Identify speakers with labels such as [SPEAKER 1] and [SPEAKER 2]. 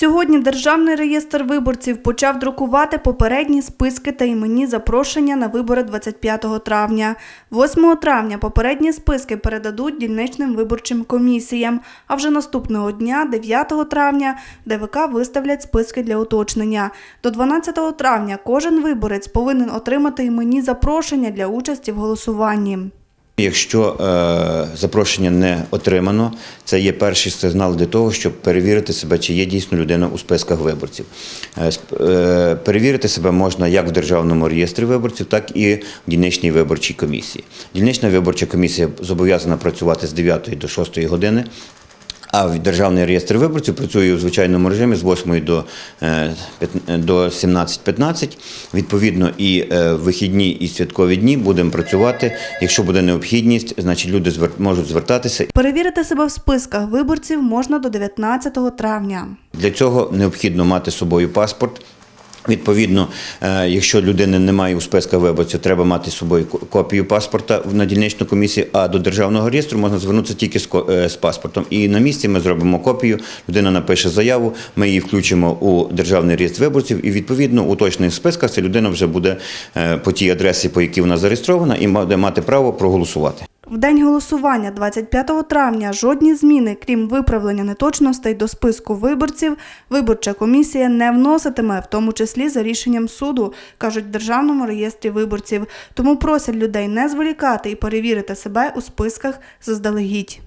[SPEAKER 1] Сьогодні Державний реєстр виборців почав друкувати попередні списки та іменні запрошення на вибори 25 травня. 8 травня попередні списки передадуть дільничним виборчим комісіям, а вже наступного дня, 9 травня, ДВК виставлять списки для уточнення. До 12 травня кожен виборець повинен отримати іменні запрошення для участі в голосуванні.
[SPEAKER 2] Якщо е, запрошення не отримано, це є перший сигнал для того, щоб перевірити себе, чи є дійсно людина у списках виборців. Е, е, перевірити себе можна як в державному реєстрі виборців, так і в дільничній виборчій комісії. Дільнична виборча комісія зобов'язана працювати з 9 до 6 години. А в Державний реєстр виборців працює у звичайному режимі з 8 до, е, до 17.15. Відповідно, і е, вихідні і святкові дні будемо працювати. Якщо буде необхідність, значить люди можуть звертатися.
[SPEAKER 1] Перевірити себе в списках виборців можна до 19 травня.
[SPEAKER 2] Для цього необхідно мати з собою паспорт. Відповідно, е, якщо людини немає у списках виборців, треба мати з собою копію паспорта на дільничну комісію, а до державного реєстру можна звернутися тільки е, з паспортом. І на місці ми зробимо копію, людина напише заяву, ми її включимо у державний реєстр виборців, і відповідно у точних списках ця людина вже буде е, по тій адресі, по якій вона зареєстрована, і буде мати право проголосувати.
[SPEAKER 1] В день голосування 25 травня жодні зміни, крім виправлення неточностей до списку виборців, виборча комісія не вноситиме, в тому числі за рішенням суду, кажуть в Державному реєстрі виборців. Тому просять людей не зволікати і перевірити себе у списках заздалегідь.